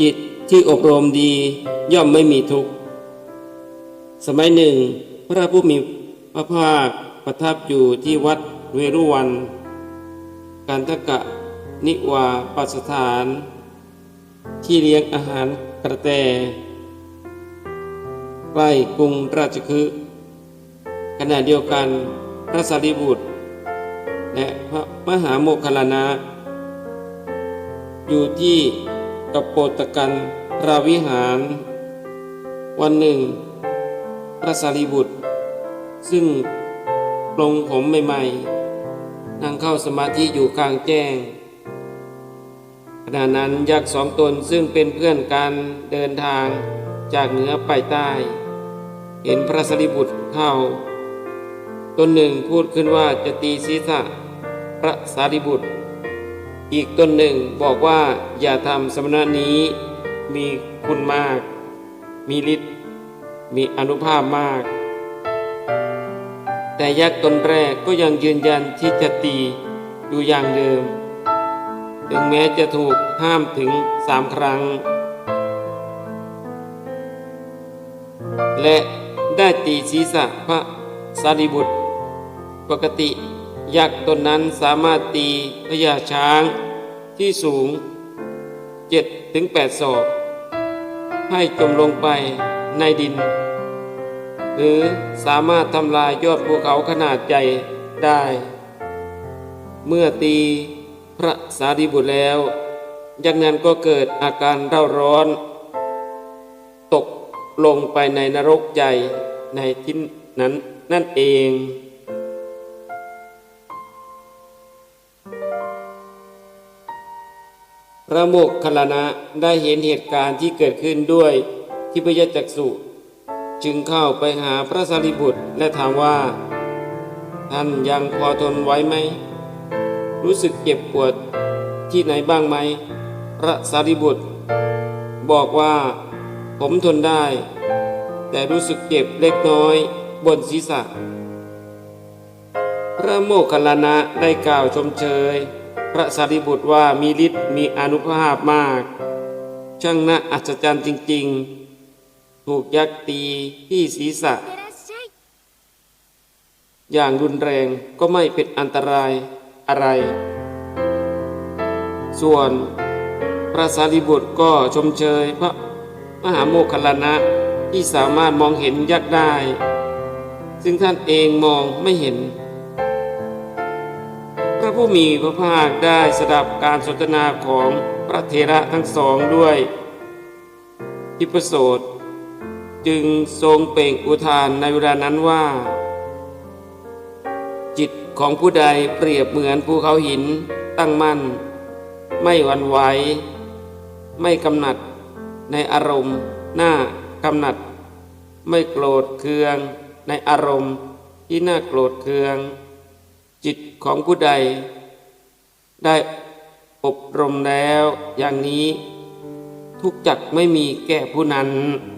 จิตที่อบรมดีย่อมไม่มีทุกข์ สมัยหนึ่ง พระผู้มีพระภาคประทับอยู่ที่วัดเวรุวัน การทกะ นิวาปัสถาน ที่เลี้ยงอาหารกระแตใกล้กรุงราชคฤห์ขณะเดียวกันพระสารีบุตร และพระมหาโมคคลลานะ อยู่ที่ กัปโปตกันราวิหาร วันหนึ่ง พระสารีบุตร ซึ่งปลงผมใหม่ๆ นั่งเข้าสมาธิอยู่กลางแจ้ง ขณะนั้นยักษ์สองตนซึ่งเป็นเพื่อนกันเดินทางจากเหนือไปใต้ เห็นพระสารีบุตรเข้าตนหนึ่งพูดขึ้นว่าจะตีศีรษะพระสารีบุตร อีกตนหนึ่งบอกว่าอย่าทำสมณะนี้มีคุณมาก มีฤทธิ์มีอนุภาพมาก แต่ยักษ์ตนแรกก็ยังยืนยันที่จะตีอยู่อย่างเดิม ถึงแม้จะถูกห้ามถึงสามครั้ง และได้ตีศีรษะพระสารีบุตร ปกติ ยักษ์ตนนั้นสามารถตีพญาช้างที่สูงเจ็ดถึงแปดศอก ให้จมลงไปในดิน หรือสามารถทำลายยอดภูเขาขนาดใหญ่ได้ เมื่อตีพระสารีบุตรแล้ว ยักษ์นั้นก็เกิดอาการเร่าร้อน ตกลงไปในนรกใจในที่นั้นนั่นเอง พระโมกขลานะได้เห็นเหตุการณ์ที่เกิดขึ้นด้วยที่พยจักษุจึงเข้าไปหาพระสารีบุตรและถามว่า ท่านยังพอทนไว้ไหม รู้สึกเจ็บปวดที่ไหนบ้างไหม พระสารีบุตร บอกว่าผมทนได้ แต่รู้สึกเจ็บเล็กน้อยบนศีรษะ พระโมคคัลลานะได้กล่าวชมเชย พระสารีบุตรว่ามีฤทธิ์มีอนุภาพมาก ช่างน่าอัศจรรย์จริง ๆ ถูกยักษ์ตีที่ศีรษะ อย่างรุนแรงก็ไม่เป็นอันตรายอะไร ส่วนพระสารีบุตรก็ชมเชยพระมหาโมคคัลลานะที่สามารถมองเห็นยักษ์ได้ ซึ่งท่านเองมองไม่เห็น ผู้มีพระภาคได้สดับการสนทนาของพระเทระทั้งสองด้วยทิพโสตจึงทรงเป่งอุทานในเวลานั้นว่า จิตของผู้ใดเปรียบเหมือนภูเขาหินตั้งมั่น ไม่หวั่นไหว ไม่กำหนัดในอารมณ์ หน้ากำหนัด ไม่โกรธเคือง ในอารมณ์ที่น่าโกรธเคือง จิตของผู้ใด ได้อบรมแล้วอย่างนี้ ทุกจักไม่มีแก่ผู้นั้น「